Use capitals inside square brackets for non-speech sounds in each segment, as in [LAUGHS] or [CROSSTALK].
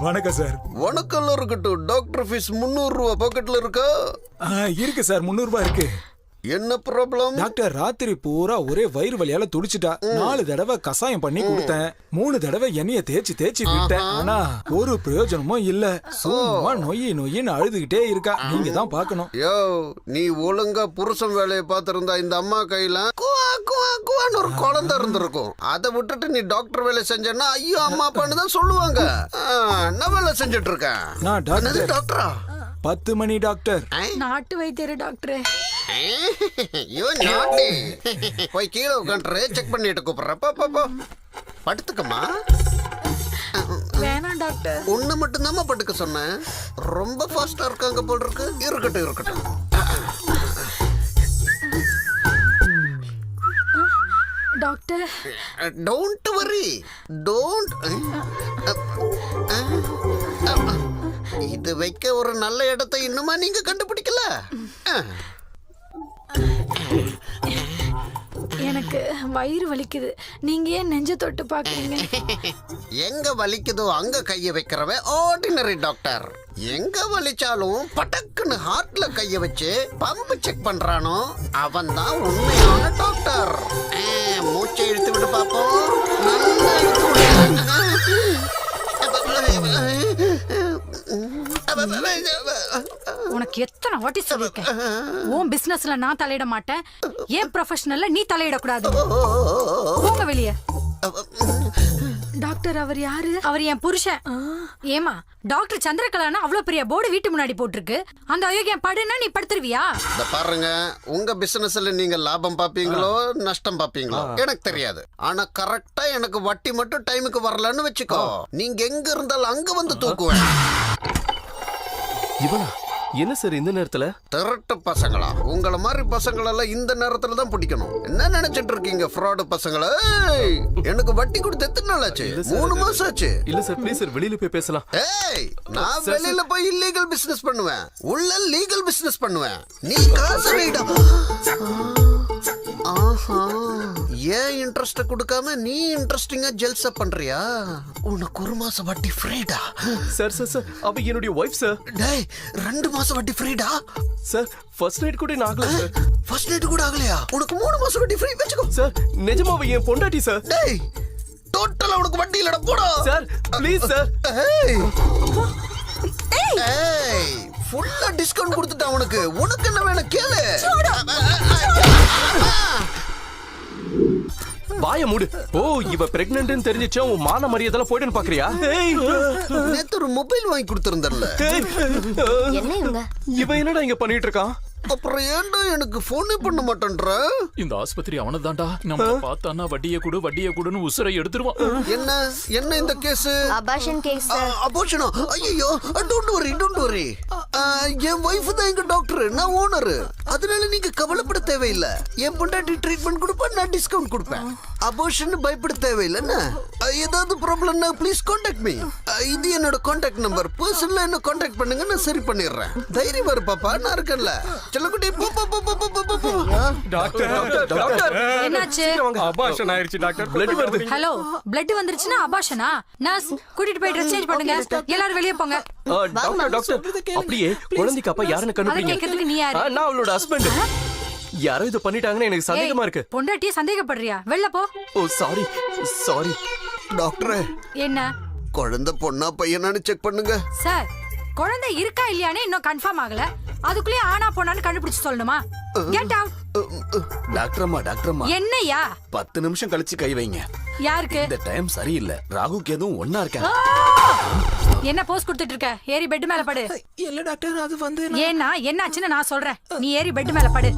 வணக்கம் சார். உனக்கெல்லாம் இருக்கட்டும். டாக்டர் ஃபீஸ் முந்நூறு ரூபா பாக்கெட்ல இருக்கா? இருக்கு சார். முந்நூறு ரூபாய் இருக்கு. என்ன ப்ராப்ளம் டாக்டர் ராத்திரி பூரா ஒரே வயிறு வலியால துடிச்சிட்டா. நாலு தடவை கசாயம் பண்ணி கொடுத்தேன். மூணு தடவை எண்ணெய தேய்ச்சி தேய்ச்சி விட்டேன். ஆனா ஒரு பிரயோஜனமும் இல்ல. சும்மா நொய் நொய்ன்னு அழுதுகிட்டே இருக்கா. நீங்க தான் பாக்கணும் யோ நீ ஒழுங்கா புருஷன் வேலையை பார்த்திருந்தா இந்த அம்மா கையில குவா குவா குவான்னு ஒரு குழந்தை இருந்திருக்கும். அதை விட்டுட்டு நீ டாக்டர் வேலை செஞ்சேன்னா ஐயோ அம்மா அப்பான்னு தான் சொல்லுவாங்க. நான் வேலை செஞ்சுட்டு இருக்கேன் நான் டாக்டர் டாக்டரா பத்து மணி டாக்டர் நாட்டு வைத்தியர் டாக்டர் ஐயோ நாட்டி போய் கீழே உட்காந்துரு செக் பண்ணிட்டு கூப்பிடுறேன். போ, போ போ. படுத்துக்கம்மா. வேணாம் டாக்டர் ஒண்ணு மட்டும்தாம்மா படுக்க சொன்னேன். ரொம்ப ஃபாஸ்டா இருக்காங்க போல் இருக்கு. இருக்கட்டும் இருக்கட்டும். டாக்டர் டோன்ட் வரி டோன்ட் இது வைக்க ஒரு நல்ல இடத்தை இன்னுமா நீங்க கண்டுபிடிக்கல? எனக்கு வயிறு வலிக்குது நீங்க ஏன் நெஞ்ச தொட்டு பாக்குறீங்க எங்க வலிக்குதோ அங்க கைய வைக்கிறவன் ஆர்டினரி டாக்டர் எங்க வலிச்சாலும் பட்டக்குன்னு ஹார்ட்ல கைய வச்சு பம்பு செக் பண்றானோ அவன் தான் உண்மையான டாக்டர் மூச்சை இழுத்து விட்டு பாப்போம் நல்லா இழுத்து விடு. உனக்கு எத்தனை வாட்டி சொல்லிருக்கேன் உன் பிசினஸ்ல நான் தலையிட மாட்டேன். ஏன் ப்ரொஃபஷனல்ல நீ தலையிடக்கூடாது. போங்க வெளிய. டாக்டர் அவர் யாரு? அவர் என் புருஷன். ஏமா டாக்டர் சந்திரகலானா அவ்வளவு பெரிய போர்டு வீட்டு முன்னாடி போட்டிருக்கு. அந்த அயோக்கியம் படுன்னா நீ படுத்துருவியா? இந்த பாருங்க உங்க பிசினஸ்ல நீங்க லாபம் பாப்பீங்களோ நஷ்டம் பாப்பீங்களோ எனக்கு தெரியாது. ஆனா கரெக்டா எனக்கு வட்டி மட்டும் டைமுக்கு வரலன்னு வச்சுக்கோ. நீங்க எங்க இருந்தாலும் அங்க வந்து தூக்குவேன். இவனா என்ன சார் இந்த நேரத்துல? திருட்டு பசங்களா? உங்கள மாதிரி பசங்களெல்லாம் இந்த நேரத்துல தான் பிடிக்கணும். என்ன நினைச்சிட்டு இருக்கீங்க ஃப்ராடு பசங்களா? எனக்கு வட்டி கொடுத்து எத்தனை நாள் ஆச்சு? மூணு மாசம் ஆச்சு. இல்ல சார் ப்ளீஸ் சார் வெளியில போய் பேசலாம். ஏய் நான் வெளியில போய் இல்லீகல் பிசினஸ் பண்ணுவேன். உள்ள லீகல் பிசினஸ் பண்ணுவேன். நீ காசு வைடா. ஆஹா. ஏன் இன்ட்ரெஸ்ட் கொடுக்காம நீ இன்ட்ரெஸ்டிங்கா ஜெல்சா பண்றியா? உனக்கு ஒரு மாசம் வட்டி ஃப்ரீடா சார் சார் சார் அவ என்னுடைய ஒய்ஃப் சார் டேய் ரெண்டு மாசம் வட்டி ஃப்ரீடா சார் ஃபர்ஸ்ட் நைட் கூட ஆகல சார் ஃபர்ஸ்ட் நைட் கூட ஆகலையா? உனக்கு மூணு மாசம் வட்டி ஃப்ரீ வச்சுக்கோ. சார் நிஜமா அவ என் பொண்டாட்டி சார் டேய் டோட்டலா உனக்கு வட்டி இல்லடா போடா. சார் ப்ளீஸ் சார் ஏய். ஏய் ஃபுல்லா டிஸ்கவுண்ட் கொடுத்துட்டான் உனக்கு உனக்கு என்ன வேணும் கேளு. வாய மூடு. ஓ இவ பிரெக்னன்ட்னு தெரிஞ்சிச்சா உன் மான மரியாதை போயிடுன்னு பாக்குறியா? நேத்து ஒரு மொபைல் வாங்கி கொடுத்திருந்தல்ல என்ன இவங்க? இவன் என்னடா இங்க பண்ணிட்டு இருக்கான் அப்புறம் ஏன்டா எனக்கு போனே பண்ண மாட்டேன்ற? இந்த ஆஸ்பத்திரி அவனதான்டா. நம்ம பார்த்தானா வட்டியை கொடு வட்டியை கொடுன்னு உசுரை எடுத்துருவான். என்ன? என்ன இந்த கேஸ் அபாஷன் கேஸ் அபோஷனா ஐயோ don't worry don't worry N wife தான் எங்க டாக்டர் நான் ஓனர் அதனால நீங்க கவலைப்பட தேவையில்லை. என் பொண்டாட்டி ட்ரீட்மெண்ட் கொடுப்பேன் நான் டிஸ்கவுண்ட் கொடுப்பேன். அபோஷன் பயப்பட தேவையில்லைன்னு ஏதாவது ப்ராப்ளம்னா ப்ளீஸ் காண்டாக்ட் மீ இது என்னோட காண்டாக்ட் நம்பர் பர்சனலா என்ன காண்டாக்ட் பண்ணுங்க நான் சரி பண்ணிடுறேன். தைரியம் வரு பாப்பா. நான் இருக்கேன்ல. செல்லக்குட்டி போ போ போ போ போ போ போ டாக்டர் டாக்டர் என்னாச்சு? அபாஷன் ஆயிருச்சு டாக்டர். பிளட் வருது. ஹலோ பிளட் வந்துருச்சுன்னா அபாஷனா? நர்ஸ் கூட்டிட்டு போய் ட்ரெஸ் சேஞ்ச் பண்ணுங்க. எல்லாரும் வெளிய போங்க. டாக்டர். அப்படியே குழந்தைக்கு அப்பா யாருன்னு கண்டுபிடிங்க. கேட்கறதுக்கு நீ யாரு? நான் அவளோட ஹஸ்பண்ட் யாரோ இது பண்ணிட்டாங்கன்னு எனக்கு சந்தேகமா இருக்கு. பொண்டாட்டியே சந்தேகப்படுறியா? வெளில போ. ஓ சாரி சாரி டாக்டரே. என்ன? குழந்தை பொண்ணா பையனான்னு செக் பண்ணுங்க. சார் குழந்தை இருக்கா இல்லையானே இன்னும் கன்ஃபார்ம் ஆகல. அதுக்குள்ளே ஆனா போனான்னு கண்டுபிடிச்சு சொல்லணுமா? கெட் அவுட் டாக்டர் அம்மா டாக்டர் அம்மா என்னய்யா பத்து நிமிஷம் கழிச்சு கை வைங்க. யாருக்கு? இந்த டைம் சரியில்லை. ராகுக்கு எதுவும் ஒன்னா இருக்கேன் என்ன போஸ் கொடுத்துட்டு இருக்க ஏறி பெட் மேல படு. இல்ல டாக்டர் அது வந்து ஏன்னா என்னாச்சுன்னு நான் சொல்றேன். நீ ஏறி பெட் மேல படு.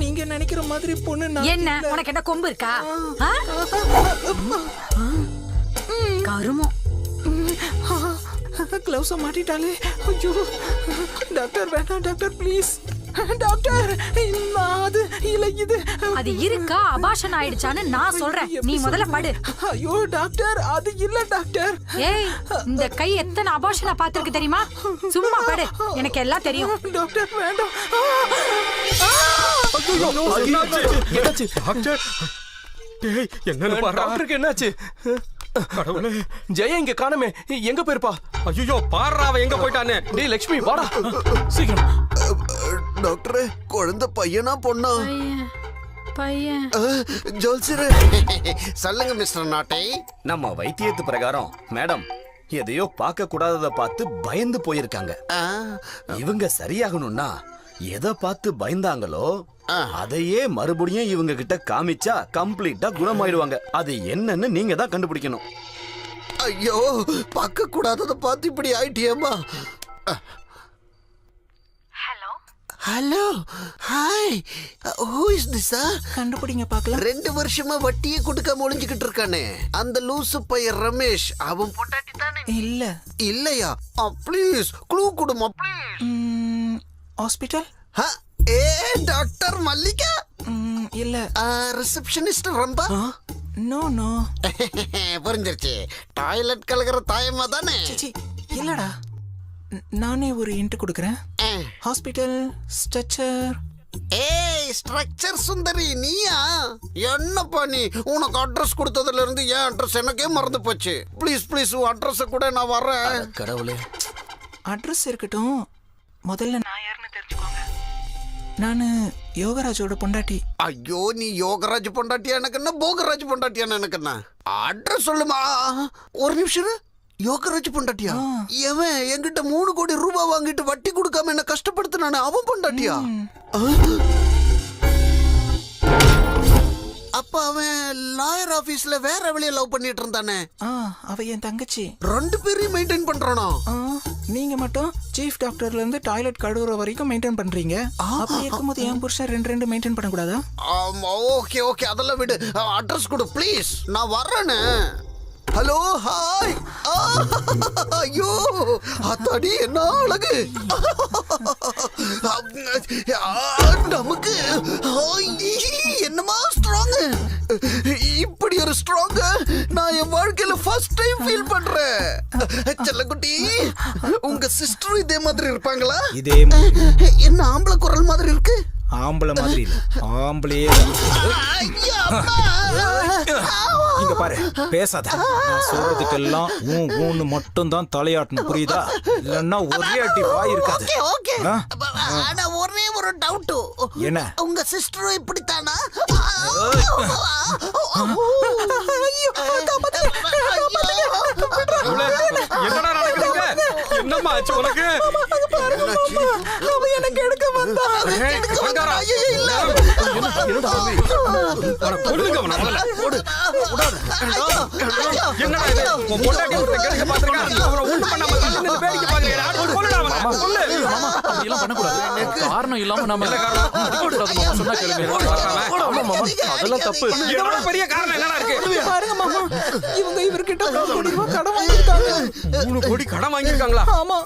நீங்க நினைக்கிற மாதிரி பொண்ணு என்ன? உனக்கு என்ன கொம்பு இருக்கா? கருமம். கிளவுஸ மாட்டிட்டாலே. ஐயோ. டாக்டர் வேணாம் டாக்டர் ப்ளீஸ் டாக்டர் அது இல்ல இது அது இருக்கா? அபாஷன் ஆயிடுச்சான்னு நான் சொல்றேன். நீ முதல்ல படு. ஐயோ டாக்டர் அது இல்ல டாக்டர். ஏய் இந்த கை எத்தனை அபாஷனா பாத்திருக்கு தெரியுமா? சும்மா படு. எனக்கு எல்லாம் தெரியும். டாக்டர் வேண்டாம். என்னாச்சு? டாக்டர். டேய் என்னன்னு பாரு. டாக்டருக்கு என்னாச்சு? ஜெயா இங்க காணுமே. எங்க போயிருப்பா? ஐயோ பாடுறா அவன் எங்க போயிட்டான்னு. டேய் லட்சுமி வாடா. சீக்கிரம். டாக்டரே குழந்தை பையனா பொண்ணா? பையன் ஜோல்சிரு சொல்லுங்க மிஸ்டர் நாட்டை. நம்ம வைத்தியத்து பிரகாரம் மேடம் எதையோ பார்க்க கூடாதத பார்த்து பயந்து போயிருக்காங்க. ஆ, இவங்க சரியாகணும்னா எதை பார்த்து பயந்தாங்களோ அதையே மறுபடியும் இவங்க கிட்ட காமிச்சா கம்ப்ளீட்டா குணமாயிடுவாங்க. அது என்னன்னு நீங்க தான் கண்டுபிடிக்கணும். ஐயோ பார்க்க கூடாதத பார்த்து இப்படி ஆயிட்டியேம்மா? Hello hi who is this கண்டுபிடிங்க பார்க்கலாம். ரெண்டு வருஷமா வட்டியே கொடுக்காம ஒளிஞ்சுக்கிட்டு இருக்கானே. அந்த லூசு பையன் ரமேஷ் அவன் பொட்டாட்டி தானே? இல்ல. இல்லையா? ப்ளீஸ் க்ளூ கொடுமா ப்ளீஸ் ஹாஸ்பிட்டல் ஏ டாக்டர் மல்லிகா? இல்ல. ரிசப்ஷனிஸ்ட் ரம்பா? நோ நோ [LAUGHS] புரிஞ்சிருச்சு. டாய்லெட் கலக்கிற தாயமா தானே? இல்லடா. நானே ஒரு இன்ட்டு கொடுக்குறேன். ஹாஸ்பிட்டல் ஸ்ட்ரெச்சர் ஏய் ஸ்ட்ரக்சர் சுந்தரி நீயா? என்னப்பா நீ? உனக்கு அட்ரஸ் கொடுத்ததுல இருந்து என் அட்ரஸ் எனக்கே மறந்து போச்சு? ப்ளீஸ் ப்ளீஸ் உன் அட்ரஸ் கூட நான் வர்றேன். கடவுளே. அட்ரஸ் இருக்கட்டும். முதல்ல நான் யாருன்னு தெரிஞ்சுக்கோங்க. நான் யோகராஜோட பொண்டாட்டி. ஐயோ நீ யோகராஜ் பொண்டாட்டியா எனக்கு என்ன? போகராஜ் பொண்டாட்டியா எனக்கு என்ன? அட்ரஸ் சொல்லுமா? ஒரு நிமிஷம். யோகராஜ் பொண்டாட்டியா? எவன் என்கிட்ட மூணு கோடி ரூபாய் வாங்கிட்டு வட்டி கொடுக்காம என்ன கஷ்டப்படுத்தினானே அவன் பொண்டாட்டியா? அப்ப அவன் லாயர் ஆபீஸ்ல வேற வழிய லவ் பண்ணிட்டு இருந்தானே? அவ என் தங்கச்சி. ரெண்டு பேரையும் மெயின்டைன் பண்றானா? நீங்க மட்டும் சீஃப் டாக்டர்ல இருந்து டாய்லெட் கழுவுற வரைக்கும் மெயின்டைன் பண்றீங்க. அப்படி இருக்கும்போது என் புருஷன் ரெண்டு ரெண்டு மெயின்டைன் பண்ணக்கூடாதா? ஆமா ஓகே ஓகே அதெல்லாம் விடு. அட்ரஸ் கொடு ப்ளீஸ் நான் வர்றேனே. Hello hi. ஐயோ அத்தாடி என்ன அழகு. நமக்கு என்னமா ஸ்ட்ராங் இப்படி ஒரு ஸ்ட்ராங் நான் என் வாழ்க்கையில ஃபர்ஸ்ட் டைம் ஃபீல் பண்றேன். செல்லக்குட்டி உங்க சிஸ்டர் இதே மாதிரி இருப்பாங்களா? இதே என்ன ஆம்பளை குரல் மாதிரி இருக்கு? ஆம்பளை மாதிரி ஆம்பளையே. ஐயா. இங்க பாரு பேசாத. நான் சொல்றதுக்கெல்லாம் ஊன் ஊன்னு மட்டும் தான் தலையாட்டணும். புரியுதா? இல்லன்னா ஒரே அடி வாய் இருக்காது. ஓகே? ஆனா ஒரே ஒரு டவுட் என்ன? உங்க சிஸ்டரும் இப்படித்தானா? என்னடா நடக்குதுங்க? என்னம்மா ஆச்சு உனக்கு? அவ எனக்கு எடுக்க வந்தா. கொடுங்க அவனை முதல்ல போடு. என்னடா? இது? உன் பொண்டாட்டி ஒருத்தன் கெடுக்க பாத்துருக்கான் அவனை ஒண்ணு பண்ணாம தள்ளி நின்னு வேடிக்கை பாக்குறீங்க கொல்லுடா அவனை. கொல்லு அப்படியெல்லாம் பண்ணக்கூடாது. காரணம் இல்லாம நாம மாமா சொன்னா கேளுங்க. ஆமா மாமா அதெல்லாம் தப்பு. பெரிய காரணம் என்னடா இருக்கு? பாருங்க மாமா. இவங்க இவர்கிட்ட மூணு கோடி கடன் வாங்கியிருக்காங்க. மூணு கோடி கடன் வாங்கியிருக்காங்களா? ஆமா.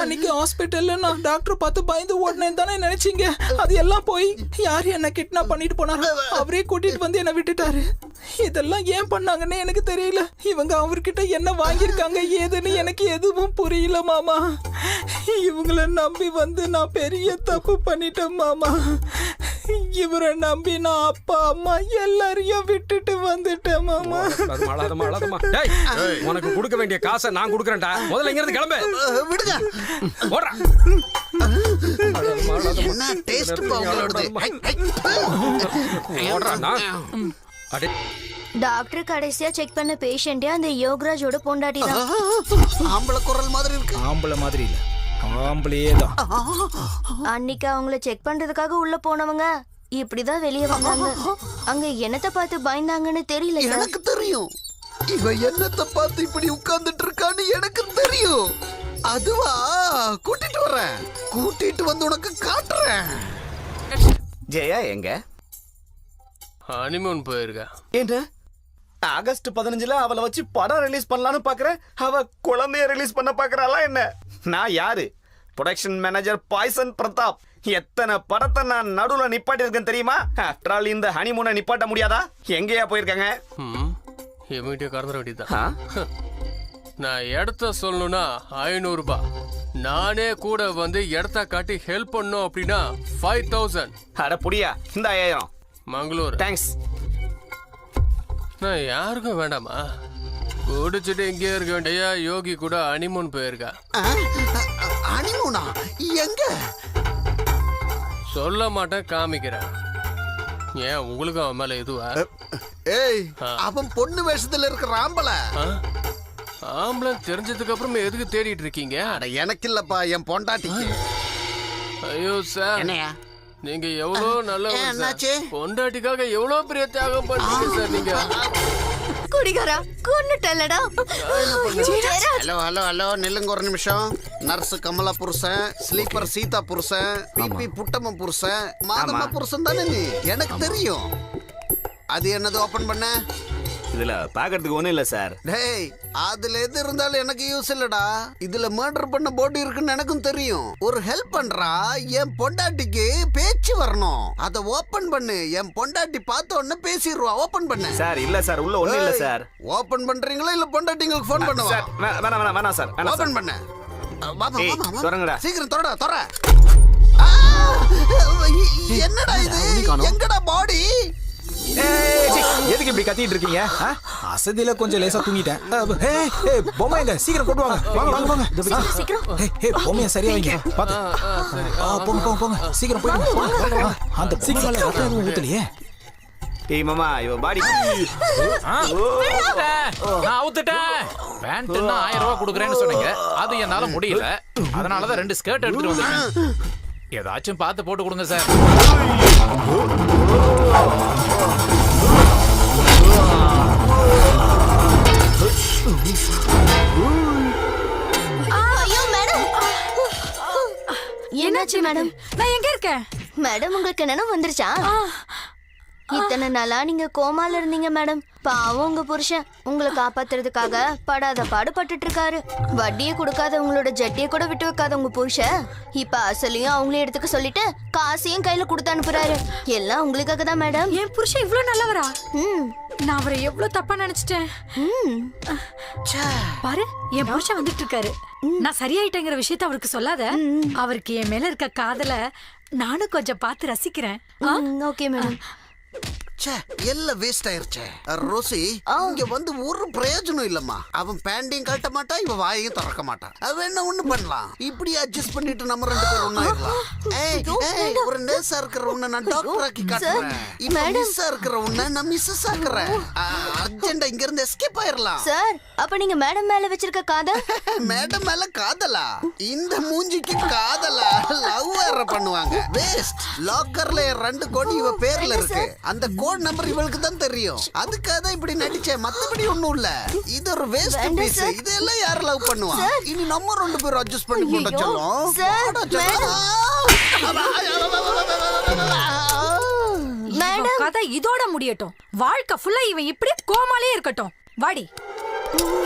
அன்னைக்கு ஹாஸ்பிட்டல்ல நான் டாக்டர் பார்த்து பயந்து ஓடினேன் தானே நினைச்சீங்க? அது எல்லாம் போய் யார் என்ன கிட்னாப் பண்ணிட்டு போனாரோ அவரே கூட்டிட்டு வந்து என்ன விட்டுட்டாரு. இதெல்லாம் ஏன் பண்ணாங்கன்னு எனக்கு தெரியல. இவங்க அவர்கிட்ட என்ன வாங்கியிருக்காங்க ஏதுன்னு எனக்கு எதுவும் புரியல மாமா. இவங்கள நம்பி வந்து நான் பெரிய தப்பு பண்ணிட்டேன் மாமா. இவரை நம்பி நான் அப்பா அம்மா எல்லாரையும் விட்டு வந்துட்டேன் மாமா. அழாதம்மா. டேய், உனக்கு கொடுக்க வேண்டிய காசை நான் கொடுக்கறேன்டா. முதல்ல இங்க இருந்து கிளம்பு. விடுங்க. ஓடுறா. என்ன டேஸ்ட். ஓடுறா நான். அடே. டாக்டர் கடைசியா செக் பண்ண பேஷண்டே அந்த யோகராஜோட பொண்டாட்டி தான் ஆம்பளை குரல் மாதிரி இருக்கு. ஆம்பளை மாதிரி இல்ல. ஆம்பளையே தான் அன்னைக்கு அவங்கள செக் பண்றதுக்காக உள்ள போனவங்க இப்படிதான் வெளியே வந்தாங்க. அங்க என்னத்த பார்த்து பயந்தாங்கன்னு தெரியல எனக்கு தெரியும். இவ என்னத்தை பார்த்து இப்படி உட்கார்ந்துட்டு இருக்கான்னு எனக்கு தெரியும். அதுவா? கூட்டிட்டு வரேன் கூட்டிட்டு வந்து உனக்கு காட்டுறேன். ஜெயா எங்க? ஹனிமூன் போயிருக்கா. என்ன ஆகஸ்ட் பதினஞ்சுல அவளை வச்சு படம் ரிலீஸ் பண்ணலாம்னு பாக்குறேன். அவ குழந்தைய ரிலீஸ் பண்ண பாக்குறாளா என்ன? நான் யாரு? ப்ரொடக்ஷன் மேனேஜர் பாய்சன் பிரதாப் எத்தனை படத்தை நான் நடுவுல நிப்பாட்டி இருக்கேன் தெரியுமா? ஆஃப்டர் ஆல் இந்த ஹனிமூனை நிப்பாட்ட முடியாதா? எங்கேயா போயிருக்காங்க? ம் எமிட்டே கறந்துட வேண்டியதுதான்? நான் இடத்த சொல்லணும்னா ஐநூறுபா. நானே கூட வந்து இடத்த காட்டி ஹெல்ப் பண்ணோம் அப்படின்னா ஃபைவ் தௌசண்ட் அட புடியா இந்த ஐயாயிரம். மங்களூர். தேங்க்ஸ் நான் யாருக்கும் வேண்டாமா? குடிச்சிட்டு இங்கே இருக்க வேண்டிய யோகி கூட அனிமூன் போயிருக்கா. அனிமூனா எங்க? சொல்ல மாட்டேன் காமிக்கிறேன். ஏன் உங்களுக்கு அவன் மேல எதுவா? ஏய் அவன் பொண்ணு வேஷத்துல இருக்கிற ஆம்பள. ஆ? ஆம்பளை தெரிஞ்சதுக்கு அப்புறம் எதுக்கு தேடிட்டு இருக்கீங்க? அட எனக்கு இல்லப்பா என் பொண்டாட்டிக்கு. ஐயோ சார். என்னையா? நீங்க எவ்வளோ நல்ல என்னாச்சு? பொண்டாட்டிக்காக எவ்வளோ பெரிய தியாகம் பண்றீங்க சார் நீங்க? குடிகாரா? கொன்னுட்டல்லடா. ஹலோ ஹலோ ஹலோ நில்லுங்க ஒரு நிமிஷம். நர்ஸ் கமலா புருஷன் ஸ்லீப்பர் சீதா புருஷன் பிபி புட்டம புருஷன் மாதம்மா புருஷன் தானே நீ? எனக்கு தெரியும். அது என்னது ஓபன் பண்ண? இதுல பாக்குறதுக்கு ஒண்ணும் இல்ல சார் டேய் அதுல எது இருந்தாலும் எனக்கு யூஸ் இல்லடா. இதுல மர்டர் பண்ண போடி இருக்குன்னு எனக்கும் தெரியும். ஒரு ஹெல்ப் பண்றா என் பொண்டாட்டிக்கு பேச்சு வரணும். அத ஓபன் பண்ணு. என் பொண்டாட்டி பார்த்த உடனே பேசிடுவா. ஓபன் பண்ணு. சார் இல்ல சார் உள்ள ஒண்ணும் இல்ல சார் ஓபன் பண்றீங்களா இல்ல பொண்டாட்டிங்களுக்கு ஃபோன் பண்ணுவா? சார் வேணாம் வேணாம் வேணாம் சார் ஓபன் பண்ண. திறங்கடா. சீக்கிரம் தொடடா தொற என்னடா இது? எங்கடா பாடி எதுக்கு இப்படி கத்திட்டு இருக்கீங்க? அசதியில கொஞ்சம் லேசா தூங்கிட்டேன். ஏய், பொம்மைங்க சீக்கிரம் கொண்டு வாங்க. வாங்க வாங்க வாங்க. சீக்கிரம். பொம்மைய சரியா வைங்க. பாத்து ஆ, போங்க போங்க போங்க. சீக்கிரம் போயிடுங்க. ஆ, அந்த பொம்மை மேல ரத்தம் எதுவும் ஊத்தலையே. ஏய் மாமா இவ பாடி ஆ, நான் அவுத்துட்டேன். பேண்ட்னா ஆயிரம் ரூபாய் கொடுக்குறேன்னு சொன்னீங்க. அது என்னால முடியல. அதனாலதான் ரெண்டு ஸ்கர்ட் எடுத்துட்டு வந்திருக்கேன் ஏதாச்சும் பார்த்து போட்டு கொடுங்க சார். என்னாச்சு மேடம்? நான் எங்க இருக்கேன்? மேடம் உங்களுக்கு நினைவு வந்துருச்சா? இத்தனை நாளா நீங்க கோமால இருந்தீங்க மேடம். பாவம் உங்க புருஷன். உங்களை காப்பாத்துறதுக்காக படாத பாடுபட்டுட்டு இருக்காரு வட்டியை கொடுக்காத உங்களோட ஜட்டியை கூட விட்டு வைக்காத உங்க புருஷன். இப்ப அசலையும் அவங்களே எடுத்துக்க சொல்லிட்டு காசையும் கையில கொடுத்து அனுப்புறாரு. எல்லாம் உங்களுக்காக தான் மேடம். என் புருஷன் இவ்ளோ நல்லவரா? ம். நான் அவரை எவ்வளவு தப்பா நினைச்சிட்டேன். ம். பாரு என் புருஷன் வந்துட்டு இருக்காரு நான் சரியாயிட்டேங்கிற விஷயத்த அவருக்கு சொல்லாத. அவருக்கு என் மேல இருக்க காதல நானும் கொஞ்சம் பார்த்து ரசிக்கிறேன்? Okay madam. ச்சே எல்லாம் வேஸ்ட் ஆயிருச்சே. ரோசி இங்க வந்து ஒரு பிரயோஜனம் இல்லம்மா. அவன் பேண்டையும் கட்ட மாட்டான் இவன் வாயையும் திறக்க மாட்டான் அவன் என்ன ஒண்ணு பண்ணலாம்? இப்படி அட்ஜஸ்ட் பண்ணிட்டு நம்ம ரெண்டு பேரும் ஒண்ணாயிரலாம் ஒரு நர்ஸா இருக்கிற உன்னை நான் டாக்டர் ஆக்கி காட்டுறேன். இப்ப மிஸ்ஸா இருக்கிற உன்னை நான் மிஸ்ஸஸ் ஆக்குறேன். அர்ஜென்டா இங்க இருந்து எஸ்கேப் ஆயிரலாம் சார் அப்ப நீங்க மேடம் மேல வச்சிருக்க காதல்? [LAUGHS] மேடம் மேல காதலா? இந்த மூஞ்சிக்கு காதலா? வேற பண்ணுவாங்க. வேஸ்ட் லாக்கர்ல ரெண்டு கோடி இவ பேர்ல இருக்கு. அந்த கோட் நம்பர் இவளுக்கு தான் தெரியும். அதுக்காக தான் இப்படி நடிச்சேன். மத்தபடி ஒண்ணும் இல்ல. இது ஒரு வேஸ்ட் பீஸ். இதெல்லாம் யார் லவ் பண்ணுவா? இனி நம்ம ரெண்டு பேரும் அட்ஜஸ்ட் பண்ணி போட சொல்லும். கதை இதோட முடியட்டும். வாழ்க்கை ஃபுல்லா இவன் இப்படி கோமாலே இருக்கட்டும். வாடி.